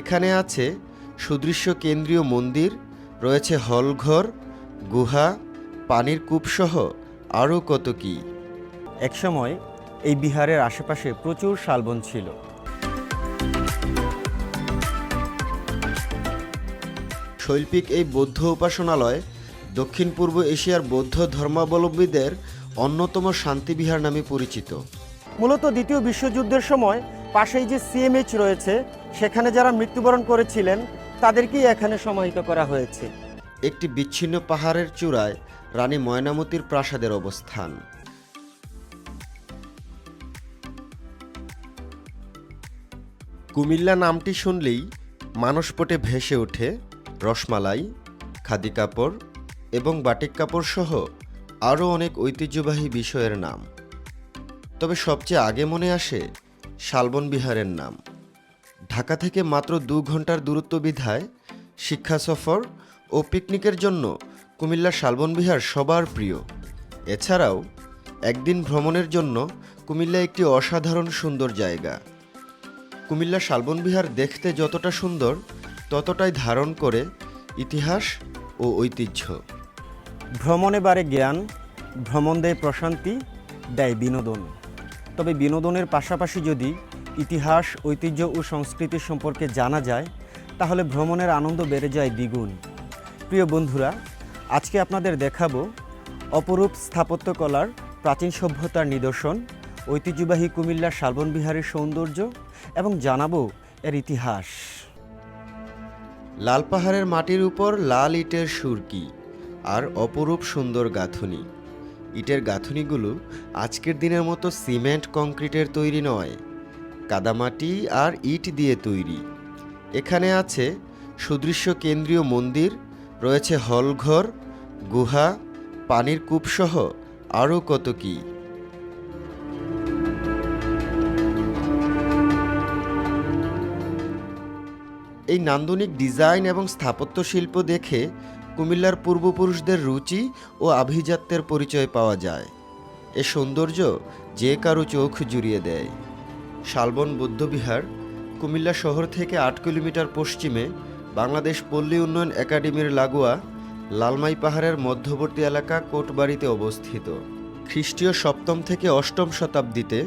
এখানে আছে সুদৃশ্য কেন্দ্রীয় মন্দির রয়েছে হলঘর গুহা পানির কূপসহ আরও কত কী। একসময় এই বিহারের আশেপাশে প্রচুর শালবন ছিল। শৈল্পিক এই বৌদ্ধ উপাসনালয় দক্ষিণ পূর্ব এশিয়ার বৌদ্ধ ধর্মাবলম্বীদের অন্যতম শান্তিবিহার নামে পরিচিত। মূলত দ্বিতীয় বিশ্বযুদ্ধের সময় পাশেই যে সিএমএইচ রয়েছে, সেখানে যারা মৃত্যুবরণ করেছিলেন, তাদেরকেই এখানে সমাহিত করা হয়েছে। একটি বিচ্ছিন্ন পাহাড়ের চূড়ায় রানী ময়নামতির প্রাসাদের অবস্থান। কুমিল্লা নামটি শুনলেই মানসপটে ভেসে ওঠে রসমালাই, খাদি কাপড় এবং বাটিক কাপড় সহ আরও অনেক ঐতিহ্যবাহী বিষয়ের নাম। তবে সবচেয়ে আগে মনে আসে শালবন বিহারের নাম। ঢাকা থেকে মাত্র দু ঘণ্টার দূরত্ব বিধায় শিক্ষা সফর ও পিকনিকের জন্য কুমিল্লা শালবন বিহার সবার প্রিয়। এছাড়াও, একদিন ভ্রমণের জন্য কুমিল্লা একটি অসাধারণ সুন্দর জায়গা। কুমিল্লা শালবন বিহার দেখতে যতটা সুন্দর, ততটাই ধারণ করে ইতিহাস ও ঐতিহ্য। ভ্রমণে বাড়ে জ্ঞান, ভ্রমণ দেয় প্রশান্তি, দেয় বিনোদন। তবে বিনোদনের পাশাপাশি যদি ইতিহাস, ঐতিহ্য ও সংস্কৃতি সম্পর্কে জানা যায়, তাহলে ভ্রমণের আনন্দ বেড়ে যায় দ্বিগুণ। প্রিয় বন্ধুরা, আজকে আপনাদের দেখাবো অপরূপ স্থাপত্যকলার প্রাচীন সভ্যতার নিদর্শন, ঐতিহ্যবাহী কুমিল্লা শালবন বিহারের সৌন্দর্য এবং জানাব এর ইতিহাস। লাল পাহাড়ের মাটির উপর লাল ইটের সুরকি আর অপরূপ সুন্দর গাঁথুনি। ইটের গাঁথুনিগুলো আজকের দিনের মতো সিমেন্ট, কংক্রিটের তৈরি নয়। কাদামাটি আর ইট দিয়ে তৈরি। এখানে আছে সুদৃশ্য কেন্দ্রীয় মন্দির, রয়েছে হলঘর, গুহা, পানির কূপসহ আরও কত কী। এই নান্দনিক ডিজাইন এবং স্থাপত্য শিল্প দেখে কুমিল্লার পূর্বপুরুষদের রুচি ও আভিজাত্যের পরিচয় পাওয়া যায়। এ সৌন্দর্য যে কারও চোখ জুড়িয়ে দেয়। শালবন বৌদ্ধবিহার, কুমিল্লা শহর থেকে আট কিলোমিটার পশ্চিমে বাংলাদেশ পল্লী উন্নয়ন একাডেমির লাগোয়া লালমাই পাহাড়ের মধ্যবর্তী এলাকা কোটবাড়িতে অবস্থিত। খ্রিস্টীয় সপ্তম থেকে অষ্টম শতাব্দীতে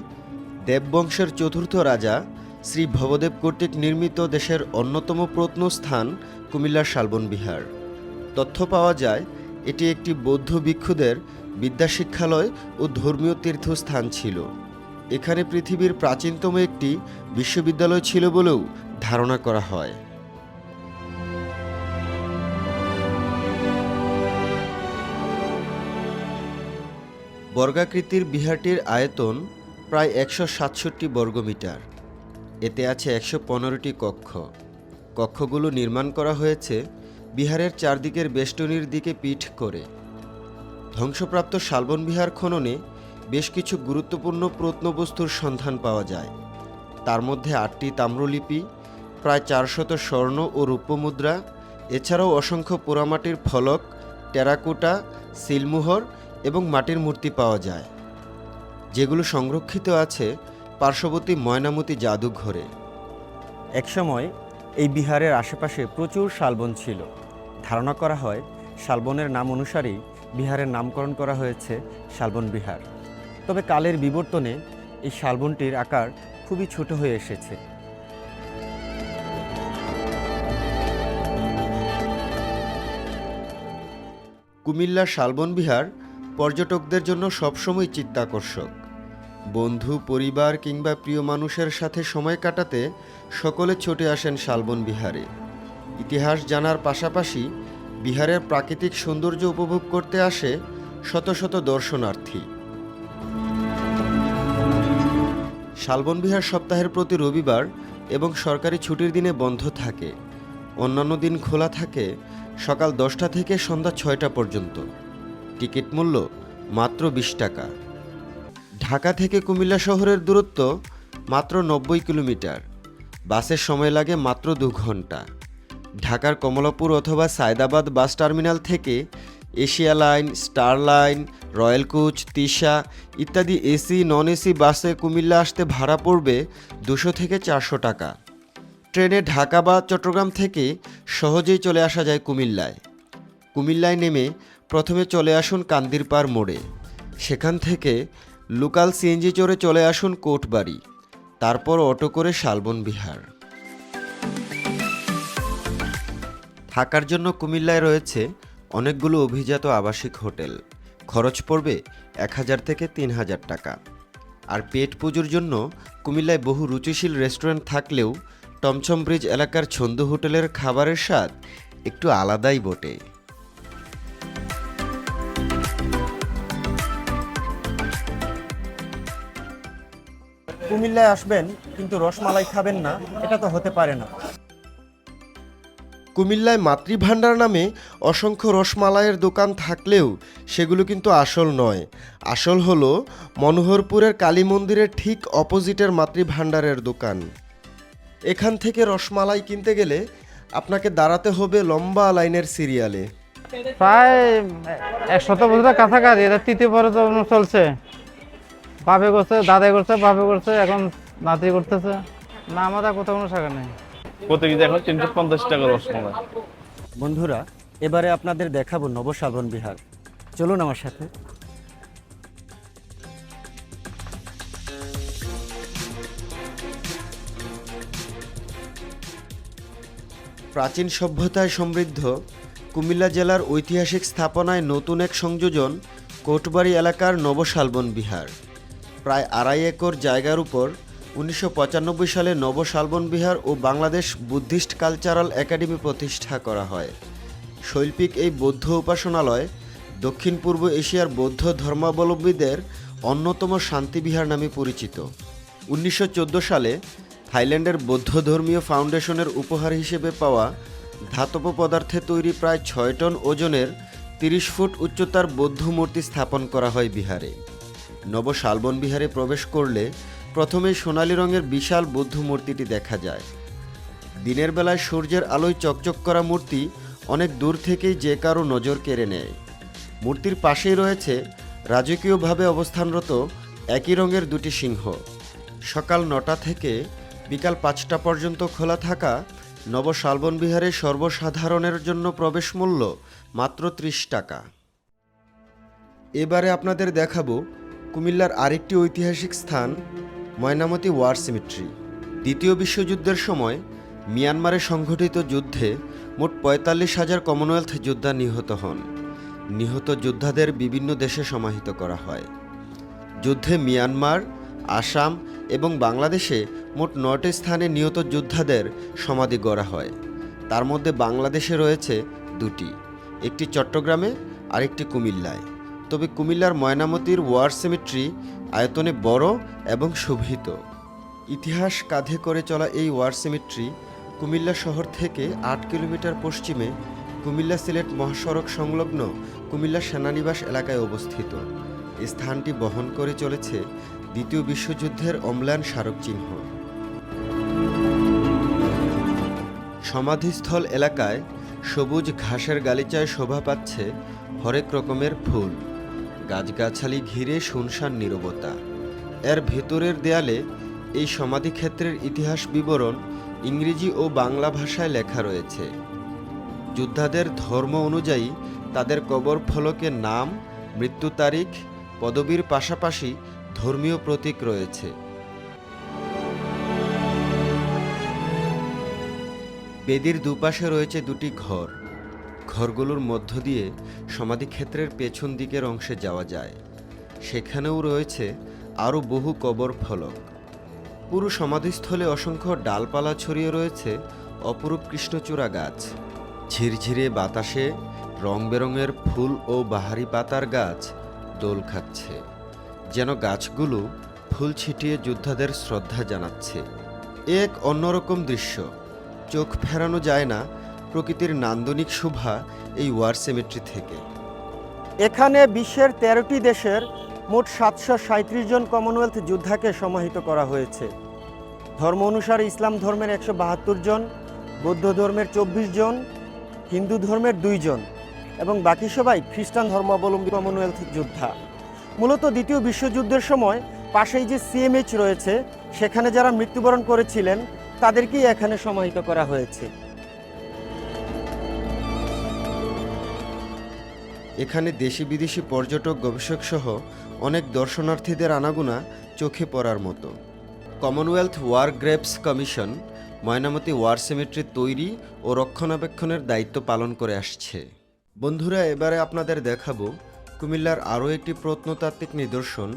দেববংশের চতুর্থ রাজা শ্রী ভবদেব কর্তৃক নির্মিত দেশের অন্যতম প্রত্নস্থান কুমিল্লার শালবন বিহার। তথ্য পাওয়া যায়, এটি একটি বৌদ্ধ ভিক্ষুদের বিদ্যাশিক্ষালয় ও ধর্মীয় তীর্থস্থান ছিল। এখানে পৃথিবীর প্রাচীনতম একটি বিশ্ববিদ্যালয় ছিল বলেও ধারণা করা হয়। বর্গাকৃতির বিহারটির আয়তন প্রায় একশো সাতষট্টি বর্গমিটার। এতে আছে একশো পনেরোটি কক্ষ। কক্ষগুলো নির্মাণ করা হয়েছে বিহারের চারদিকের বেষ্টনীর দিকে পিঠ করে। ধ্বংসপ্রাপ্ত শালবন বিহার খননে বেশ কিছু গুরুত্বপূর্ণ প্রত্নবস্তুর সন্ধান পাওয়া যায়। তার মধ্যে আটটি তাম্রলিপি, প্রায় চারশত স্বর্ণ ও রৌপ্য মুদ্রা এছাড়াও অসংখ্য পোড়ামাটির ফলক, টেরাকোটা, সিলমোহর এবং মাটির মূর্তি পাওয়া যায়। যেগুলো সংরক্ষিত আছে পার্শ্ববর্তী ময়নামতি জাদুঘরে। একসময় এই বিহারের আশেপাশে প্রচুর শালবন ছিল। ধারণা করা হয়, শালবনের নাম অনুসারেই বিহারের নামকরণ করা হয়েছে শালবন বিহার। তবে কালের বিবর্তনে এই শালবনটির আকার খুবই ছোট হয়ে এসেছে। কুমিল্লা শালবন বিহার পর্যটকদের জন্য সবসময় চিত্তাকর্ষক। বন্ধু, পরিবার কিংবা প্রিয় মানুষের সাথে সময় কাটাতে সকলে ছুটে আসেন শালবন বিহারে। ইতিহাস জানার পাশাপাশি বিহারের প্রাকৃতিক সৌন্দর্য উপভোগ করতে আসে শত শত দর্শনার্থী। শালবন বিহার সপ্তাহের প্রতি রবিবার এবং সরকারি ছুটির দিনে বন্ধ থাকে। অন্যান্য দিন খোলা থাকে সকাল দশটা থেকে সন্ধ্যা ছয়টা পর্যন্ত। টিকিট মূল্য মাত্র বিশ টাকা। ঢাকা থেকে কুমিল্লা শহরের দূরত্ব মাত্র নব্বই কিলোমিটার। বাসের সময় লাগে মাত্র দু ঘণ্টা। ঢাকার কমলাপুর অথবা সায়দাবাদ বাস টার্মিনাল থেকে Asia line, star line, royal coach, Tisha ইত্যাদি এসি, নন এসি বাসে কুমিল্লা আসতে ভাড়া পড়বে দুশো থেকে চারশো টাকা। ট্রেনে ঢাকা বা চট্টগ্রাম থেকে সহজেই চলে আসা যায় কুমিল্লায়। কুমিল্লায় নেমে প্রথমে চলে আসুন কান্দিরপাড় মোড়ে। সেখান থেকে লোকাল সিএনজি চড়ে চলে আসুন কোটবাড়ি। তারপর অটো করে শালবন বিহার। থাকার জন্য কুমিল্লায় রয়েছে অনেকগুলো অভিজাত আবাসিক হোটেল। খরচ পড়বে এক হাজার থেকে তিন হাজার টাকা। আর পেট পুজোর জন্য কুমিল্লায় বহু রুচিশীল রেস্টুরেন্ট থাকলেও টমছম ব্রিজ এলাকার ছন্দু হোটেলের খাবারের স্বাদ একটু আলাদাই বটে। কুমিল্লায় আসবেন কিন্তু রসমালাই খাবেন না এটা তো হতে পারে না। কুমিল্লায় মাতৃভাণ্ডার নামে অসংখ্য রসমালাইয়ের দোকান থাকলেও সেগুলো কিন্তু আসল নয়। আসল হলো মনোহরপুরের কালী মন্দিরের ঠিক অপোজিটের মাতৃভাণ্ডারের দোকান। এখান থেকে রসমালাই কিনতে গেলে আপনাকে দাঁড়াতে হবে লম্বা লাইনের সিরিয়ালে। প্রায় এক শত বছরের কাছাকাছি এটা তৃতীয় প্রজন্ম চলছে। বাপে করছে দাদাই করছে বাপে করছে এখন নাতি করতেছে। না আমাদের কোথাও কোনো শাখা নেই। প্রতি কেজি এখন তিনশো পঞ্চাশ টাকা রসমালাই বন্ধুরা এবারে আপনাদের দেখাবো নবশালবন বিহার। চলুন আমার সাথে। প্রাচীন সভ্যতায় সমৃদ্ধ কুমিল্লা জেলার ঐতিহাসিক স্থাপনায় নতুন এক সংযোজন কোটবাড়ি এলাকার নবশালবন বিহার। প্রায় আড়াই একর জায়গার উপর উনিশশো পঁচানব্বই সালে নবশালবন বিহার ও বাংলাদেশ বুদ্ধিস্ট কালচারাল একাডেমি প্রতিষ্ঠা করা হয়। শৈল্পিক এই বৌদ্ধ উপাসনালয় দক্ষিণ পূর্ব এশিয়ার বৌদ্ধ ধর্মাবলম্বীদের অন্যতম শান্তিবিহার নামে পরিচিত। উনিশশো চোদ্দ সালে থাইল্যান্ডের বৌদ্ধ ধর্মীয় ফাউন্ডেশনের উপহার হিসেবে পাওয়া ধাতব পদার্থে তৈরি প্রায় ছয় টন ওজনের তিরিশ ফুট উচ্চতার বৌদ্ধ মূর্তি স্থাপন করা হয় বিহারে। নব শালবন বিহারে প্রবেশ করলে প্রথমে সোনালী রঙের বিশাল বৌদ্ধ মূর্তিটি দেখা যায়। দিনের বেলায় সূর্যের আলোয় চকচক করা মূর্তি অনেক দূর থেকেই যে কারও নজর কেড়ে নেয়। মূর্তির পাশেই রয়েছে রাজকীয়ভাবে অবস্থানরত একই রঙের দুটি সিংহ। সকাল নটা থেকে বিকাল পাঁচটা পর্যন্ত খোলা থাকা নব শালবন বিহারে সর্বসাধারণের জন্য প্রবেশ মূল্য মাত্র ত্রিশ টাকা। এবারে আপনাদের দেখাবো কুমিল্লার আরেকটি ঐতিহাসিক স্থান, ময়নামতি ওয়ার সিমিট্রি। দ্বিতীয় বিশ্বযুদ্ধের সময় মিয়ানমারে সংঘটিত যুদ্ধে মোট পঁয়তাল্লিশ হাজার কমনওয়েলথ যোদ্ধা নিহত হন। নিহত যোদ্ধাদের বিভিন্ন দেশে সমাহিত করা হয়। যুদ্ধে মিয়ানমার, আসাম এবং বাংলাদেশে মোট নয়টি স্থানে নিহত যোদ্ধাদের সমাধি গড়া হয়। তার মধ্যে বাংলাদেশে রয়েছে দুটি, একটি চট্টগ্রামে আরেকটি কুমিল্লায়। তবে কুমিল্লার ময়নামতির ওয়ার সিমিট্রি আয়তনে বড় এবং শোভিত। ইতিহাস কাঁধে করে চলা এই ওয়ার সিমিট্রি কুমিল্লা শহর থেকে আট কিলোমিটার পশ্চিমে কুমিল্লা সিলেট মহাসড়ক সংলগ্ন কুমিল্লা সেনানিবাস এলাকায় অবস্থিত। স্থানটি বহন করে চলেছে দ্বিতীয় বিশ্বযুদ্ধের অম্লান স্মারকচিহ্ন সমাধিস্থল এলাকায় সবুজ ঘাসের গালিচায় শোভা পাচ্ছে হরেক রকমের ফুল। গাছগাছালি ঘিরে শুনশান নীরবতা। এর ভেতরের দেয়ালে এই সমাধিক্ষেত্রের ইতিহাস বিবরণ ইংরেজি ও বাংলা ভাষায় লেখা রয়েছে। যোদ্ধাদের ধর্ম অনুযায়ী তাদের কবর ফলকে নাম, মৃত্যু তারিখ, পদবীর পাশাপাশি ধর্মীয় প্রতীক রয়েছে। বেদির দুপাশে রয়েছে দুটি ঘর। ঘরগুলোর মধ্য দিয়ে সমাধিক্ষেত্রের পেছন দিকের অংশে যাওয়া যায়। সেখানেও রয়েছে আরও বহু কবর ফলক। পুরো সমাধিস্থলে অসংখ্য ডালপালা ছড়িয়ে রয়েছে, অপরূপ কৃষ্ণচূড়া গাছ। ঝিরঝিরে বাতাসে রং বেরঙের ফুল ও বাহারি পাতার গাছ দোল খাচ্ছে, যেন গাছগুলো ফুল ছিটিয়ে যোদ্ধাদের শ্রদ্ধা জানাচ্ছে। এক অন্যরকম দৃশ্য। চোখ ফেরানো যায় না প্রকৃতির নান্দনিক শোভা এই ওয়ার সেমেট্রি থেকে। এখানে বিশ্বের তেরোটি দেশের মোট সাতশো সাঁত্রিশ জন কমনওয়েলথ যোদ্ধাকে সমাহিত করা হয়েছে। ধর্ম অনুসারে ইসলাম ধর্মের একশো বাহাত্তর জন, বৌদ্ধ ধর্মের চব্বিশ জন, হিন্দু ধর্মের দুইজন এবং বাকি সবাই খ্রিস্টান ধর্মাবলম্বী কমনওয়েলথ যোদ্ধা। মূলত দ্বিতীয় বিশ্বযুদ্ধের সময় পাশেই যে সিএমএইচ রয়েছে, সেখানে যারা মৃত্যুবরণ করেছিলেন, তাদেরকেই এখানে সমাহিত করা হয়েছে। এখানে দেশি বিদেশি পর্যটক গবেষক সহ অনেক দর্শনার্থীদের আনাগোনা চোখে পড়ার মতো। Commonwealth war graves commission Mainamati war cemetery তৈরি ও রক্ষণাবেক্ষণের দায়িত্ব পালন করে আসছে। বন্ধুরা, এবারে আপনাদের দেখাবো কুমিল্লার আরও একটি প্রত্নতাত্ত্বিক নিদর্শন,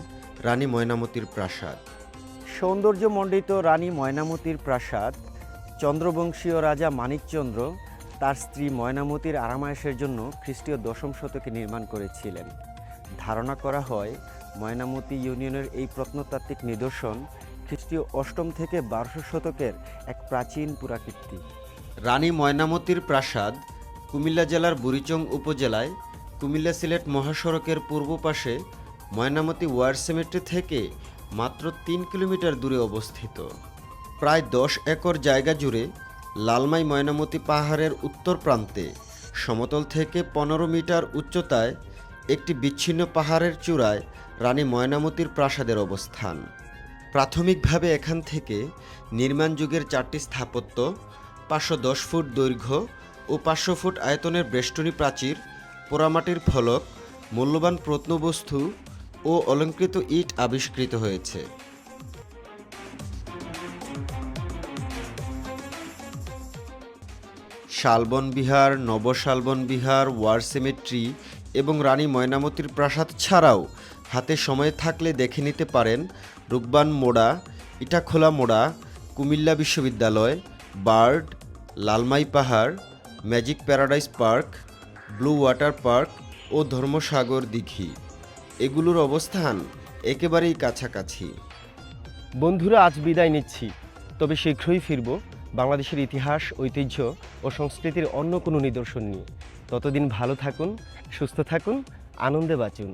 রানী ময়নামতির প্রাসাদ। সৌন্দর্যমণ্ডিত রানী ময়নামতির প্রাসাদ, চন্দ্রবংশীয় রাজা মানিকচন্দ্র তার স্ত্রী ময়নামতির আরামায়েশের জন্য খ্রিস্টীয় দশম শতকে নির্মাণ করেছিলেন। ধারণা করা হয়, ময়নামতি ইউনিয়নের এই প্রত্নতাত্ত্বিক নিদর্শন খ্রিস্টীয় অষ্টম থেকে বারোশো শতকের এক প্রাচীন পুরাকীর্তি। রানী ময়নামতির প্রাসাদ কুমিল্লা জেলার বুড়িচং উপজেলায় কুমিল্লা সিলেট মহাসড়কের পূর্ব পাশে ময়নামতি ওয়ার সেমেট্রি থেকে মাত্র তিন কিলোমিটার দূরে অবস্থিত। প্রায় দশ একর জায়গা জুড়ে লালমাই ময়নামতি পাহাড়ের উত্তর প্রান্তে, সমতল থেকে পনেরো মিটার উচ্চতায় একটি বিচ্ছিন্ন পাহাড়ের চূড়ায় রানী ময়নামতির প্রাসাদের অবস্থান। প্রাথমিকভাবে এখান থেকে নির্মাণ যুগের চারটি স্থাপত্য, পাঁচশো দশ ফুট দৈর্ঘ্য ও পাঁচশো ফুট আয়তনের বেষ্টনী প্রাচীর, পোড়ামাটির ফলক, মূল্যবান প্রত্নবস্তু ও অলঙ্কৃত ইট আবিষ্কৃত হয়েছে। শালবন বিহার, নবশালবন বিহার, ওয়ার সেমেট্রি এবং রানী ময়নামতির প্রাসাদ ছাড়াও হাতে সময় থাকলে দেখে নিতে পারেন রূপবান মোড়া, ইটাখোলা মোড়া, কুমিল্লা বিশ্ববিদ্যালয়, বার্ড, লালমাই পাহাড়, magic paradise park, blue water park ও ধর্মসাগর দিঘি। এগুলোর অবস্থান একেবারেই কাছাকাছি। বন্ধুরা, আজ বিদায় নিচ্ছি। তবে শীঘ্রই ফিরব। বাংলাদেশের ইতিহাস, ঐতিহ্য ও সংস্কৃতির অন্য কোনো নিদর্শন নিয়ে। ততদিন ভালো থাকুন, সুস্থ থাকুন, আনন্দে বাঁচুন।